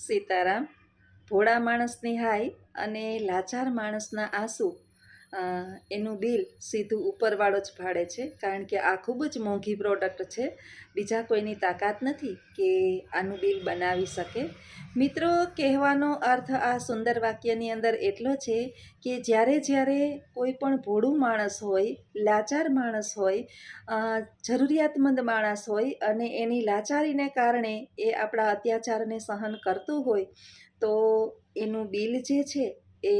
સીતારામ ભોળા માણસની હાય અને લાચાર માણસના આંસુ એનું બિલ સીધું ઉપરવાળો જ ભાડે છે. કારણ કે આ ખૂબ જ મોંઘી પ્રોડક્ટ છે. બીજા કોઈની તાકાત નથી કે આનું બિલ બનાવી શકે. મિત્રો, કહેવાનો અર્થ આ સુંદર વાક્યની અંદર એટલો છે કે જ્યારે જ્યારે કોઈ પણ ભોળું માણસ હોય, લાચાર માણસ હોય જરૂરિયાતમંદ માણસ હોય અને એની લાચારીને કારણે એ આપણા અત્યાચારને સહન કરતું હોય, તો એનું બિલ જે છે એ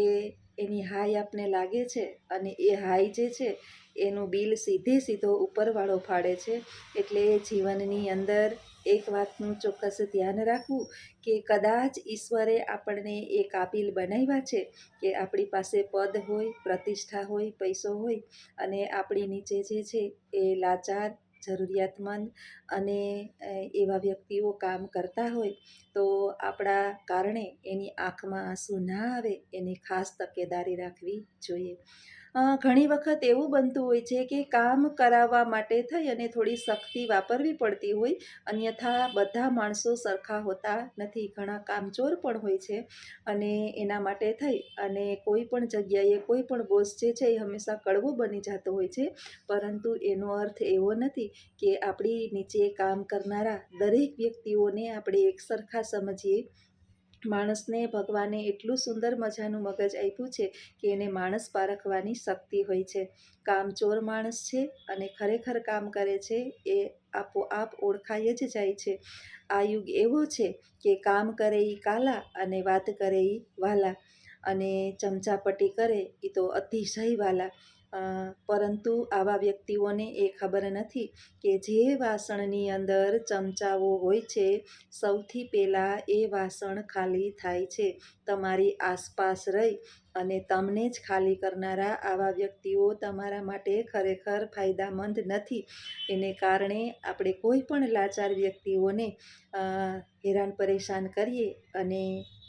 એની હાઈ આપને લાગે છે અને એ હાઈ જે છે, એનું બિલ સીધે સીધો ઉપરવાળો ફાડે છે. એટલે જીવનની અંદર એક વાતનું ચોક્કસ ધ્યાન રાખવું કે કદાચ ઈશ્વરે આપણને એ કાબિલ બનાવ્યા છે કે આપણી પાસે પદ હોય, પ્રતિષ્ઠા હોય, પૈસો હોય અને આપણી નીચે જે છે એ લાચાર જરૂરિયાતમંદ અને એવા વ્યક્તિઓ કામ કરતા હોય, તો આપણા કારણે એની આંખમાં આંસુ ના આવે, એની ખાસ તકેદારી રાખવી જોઈએ. ઘણી વખત એવું બનતું હોય છે કે કામ કરાવવા માટે થઈ અને થોડી શક્તિ વાપરવી પડતી હોય. અન્યથા બધા માણસો સરખા હોતા નથી. ઘણા કામચોર પણ હોય છે અને એના માટે થઈ અને કોઈ પણ જગ્યાએ કોઈ પણ બોસ જે છે એ હંમેશા કડવો બની જતો હોય છે. પરંતુ એનો અર્થ એવો નથી કે આપણી નીચે કામ કરનારા દરેક વ્યક્તિઓને આપણે એક સરખા સમજીએ માણસને ભગવાને એટલું સુંદર મજાનું મગજ આપ્યું છે કે એને માણસ પારખવાની શક્તિ હોય છે. કામચોર માણસ છે અને ખરેખર કામ કરે છે એ આપોઆપ ઓળખાય જ જાય છે. આ યુગ એવો છે કે કામ કરે એ કાલા અને વાત કરે એ વાલા અને ચમચાપટી કરે એ તો અતિશય વાલા. પરંતુ આવા વ્યક્તિઓને એ ખબર નથી કે જે વાસણની અંદર ચમચાઓ હોય છે, સૌથી પહેલાં એ વાસણ ખાલી થાય છે, તમારી આસપાસ રહી અને તમને જ ખાલી કરનારા આવા વ્યક્તિઓ તમારા માટે ખરેખર ફાયદામંદ નથી. એને કારણે આપણે કોઈ પણ લાચાર વ્યક્તિઓને હેરાન પરેશાન કરીએ અને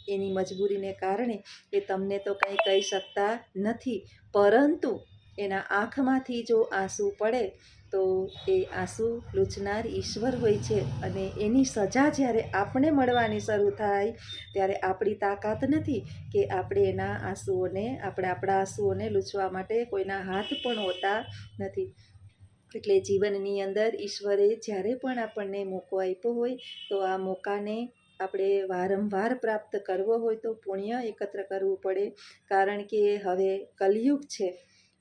એની મજબૂરીને કારણે એ તમને તો કંઈ કહી શકતા નથી. પરંતુ એના આંખમાંથી જો આંસુ પડે, તો એ આંસુ લૂછનાર ઈશ્વર હોય છે અને એની સજા જ્યારે આપણે મળવાની શરૂ થાય, ત્યારે આપણી તાકાત નથી કે આપણે એના આંસુઓને, આપણે આપણા આંસુઓને લૂછવા માટે કોઈના હાથ પણ હોતા નથી. એટલે જીવનની અંદર ઈશ્વરે જ્યારે પણ આપણને મોકો આપ્યો હોય, તો આ મોકાને આપણે વારંવાર પ્રાપ્ત કરવો હોય તો પુણ્ય એકત્ર કરવું પડે. કારણ કે હવે કલયુગ છે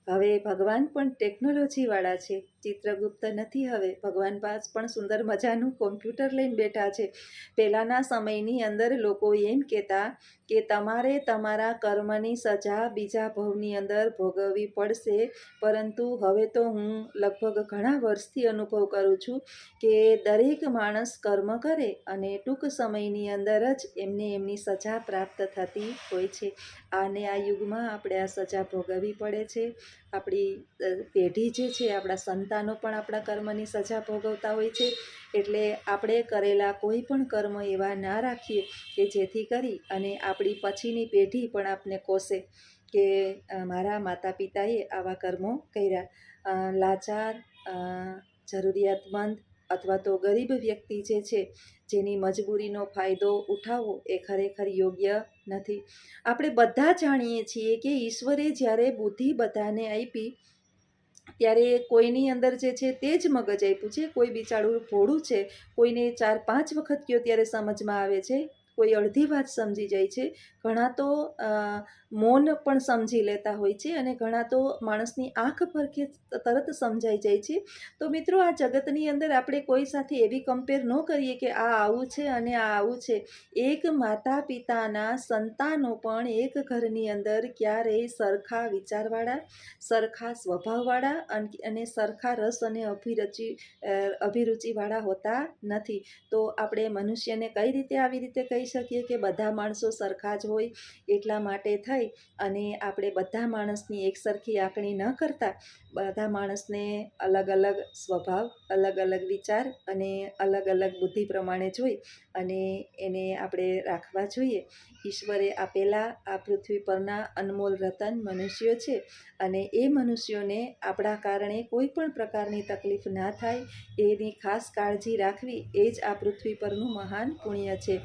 હવે ભગવાન પણ ટેકનોલોજીવાળા છે. ચિત્રગુપ્ત નથી હવે. ભગવાન પાસ પણ સુંદર મજાનું કોમ્પ્યુટર લઈને બેઠા છે. પહેલાંના સમયની અંદર લોકો એમ કહેતા કે તમારે તમારા કર્મની સજા બીજા ભવની અંદર ભોગવવી પડશે. પરંતુ હવે તો હું લગભગ ઘણા વર્ષથી અનુભવ કરું છું કે દરેક માણસ કર્મ કરે અને ટૂંક સમયની અંદર જ એમને એમની સજા પ્રાપ્ત થતી હોય છે. આને આ યુગમાં આપણે આ સજા ભોગવવી પડે છે. આપણી પેઢી જે છે, આપણા સંતાનો પણ આપણા કર્મની સજા ભોગવતા હોય છે. એટલે આપણે કરેલા કોઈ પણ કર્મ એવા ના રાખીએ કે જેથી કરી અને આપણી પછીની પેઢી પણ આપને કોસે કે મારા માતા પિતાએ આવા કર્મો કર્યા. લાચાર જરૂરિયાતમંદ અથવા તો ગરીબ વ્યક્તિ જે છે, જેની મજબૂરીનો ફાયદો ઉઠાવવો એ ખરેખર યોગ્ય નથી. આપણે બધા જાણીએ છીએ કે ઈશ્વરે જ્યારે બુદ્ધિ બધાને આપી, ત્યારે કોઈની અંદર જે છે તે જ મગજ આપ્યું છે. કોઈ બિચારું ભોળું છે, કોઈને ચાર પાંચ વખત કયો ત્યારે સમજમાં આવે છે, કોઈ અડધી વાત સમજી જાય છે. ઘણા તો મૌન પણ સમજી લેતા હોય છે અને ઘણા તો માણસની આંખ પરખે તરત સમજાઈ જાય છે. તો મિત્રો, આ જગતની અંદર આપણે કોઈ સાથે એવી કમ્પેર ન કરીએ કે આ આવું છે અને આ આવું છે. એક માતા પિતાના સંતાનો પણ એક ઘરની અંદર ક્યારેય સરખા વિચારવાળા, સરખા સ્વભાવવાળા અને સરખા રસ અને અભિરુચિ અભિરુચિવાળા હોતા નથી. તો આપણે મનુષ્યને કઈ રીતે આવી રીતે કહી શકીએ કે બધા માણસો સરખા જ હોય? એટલા માટે થઈ અને આપણે બધા માણસની એક સરખી આંકણી ન કરતા, બધા માણસને અલગ અલગ સ્વભાવ, અલગ અલગ વિચાર અને અલગ અલગ બુદ્ધિ પ્રમાણે જોઈ અને એને આપણે રાખવા જોઈએ. ઈશ્વરે આપેલા આ પૃથ્વી પરના અનમોલ રતન મનુષ્યો છે અને એ મનુષ્યોને આપણા કારણે કોઈ પણ પ્રકારની તકલીફ ના થાય, એની ખાસ કાળજી રાખવી એ જ આ પૃથ્વી પરનું મહાન પુણ્ય છે.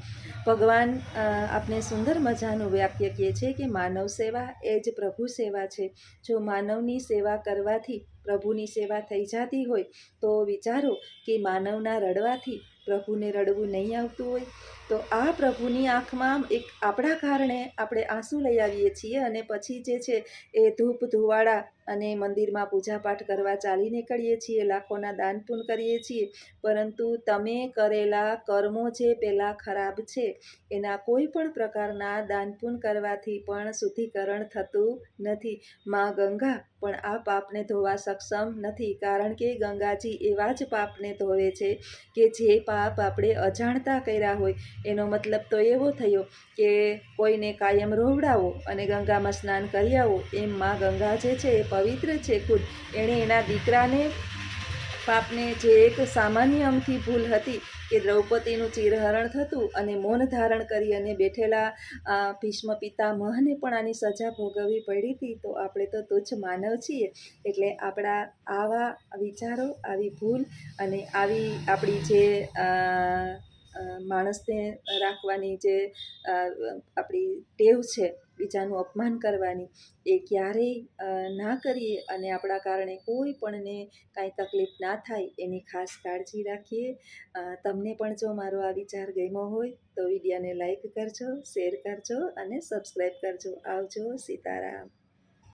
ભગવાન આપણે સુંદર મજાનું વાક્ય કહે છે કે માનવ સેવા એ જ પ્રભુ સેવા છે. જો માનવની સેવા કરવાથી પ્રભુની સેવા થઈ જતી હોય, તો વિચારો કે માનવના રડવાથી પ્રભુને રડવું નહીં આવતું હોય. તો આ પ્રભુની આંખમાં એક આપણા કારણે આપણે આંસુ લઈ આવીએ છીએ અને પછી જે છે એ ધૂપ ધુવાડા અને મંદિરમાં પૂજાપાઠ કરવા ચાલી નીકળીએ છીએ, લાખોના દાન પૂન કરીએ છીએ. પરંતુ તમે કરેલા કર્મો જે પહેલાં ખરાબ છે, એના કોઈ પણ પ્રકારના દાન પૂન કરવાથી પણ શુદ્ધિકરણ થતું નથી. માં ગંગા પણ આ પાપને ધોવા સક્ષમ નથી, કારણ કે ગંગાજી એવા જ પાપને ધોવે છે કે જે પાપ આપણે અજાણતા કર્યા હોય. એનો મતલબ તો એવો થયો કે કોઈને કાયમ રોવડાવો અને ગંગામાં સ્નાન કરી આવો, એમ માં ગંગા જે છે એ પવિત્ર છે ખુદ. એણે એના દીકરાને, પાપને જે એક સામાન્ય અમથી ભૂલ હતી કે દ્રૌપદીનું ચિરહરણ થતું અને મૌન ધારણ કરી અને બેઠેલા ભીષ્મ ભીષ્મ પિતામહને પણ આની સજા ભોગવવી પડી હતી, તો આપણે તો તુચ્છ માનવ છીએ. એટલે આપણા આવા વિચારો, આવી ભૂલ અને આવી આપણી જે માણસને રાખવાની જે આપણી ટેવ છે, બીજાનું અપમાન કરવાની, એ ક્યારેય ના કરીએ અને આપણા કારણે કોઈ પણને કાંઈ તકલીફ ના થાય, એની ખાસ કાળજી રાખીએ. તમને પણ જો મારો આ વિચાર ગમ્યો હોય, તો વિડીયાને લાઈક કરજો, શેર કરજો અને સબસ્ક્રાઈબ કરજો. આવજો, સીતારામ.